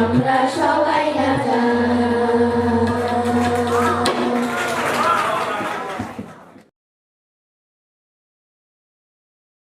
আমরা সবাই রাজা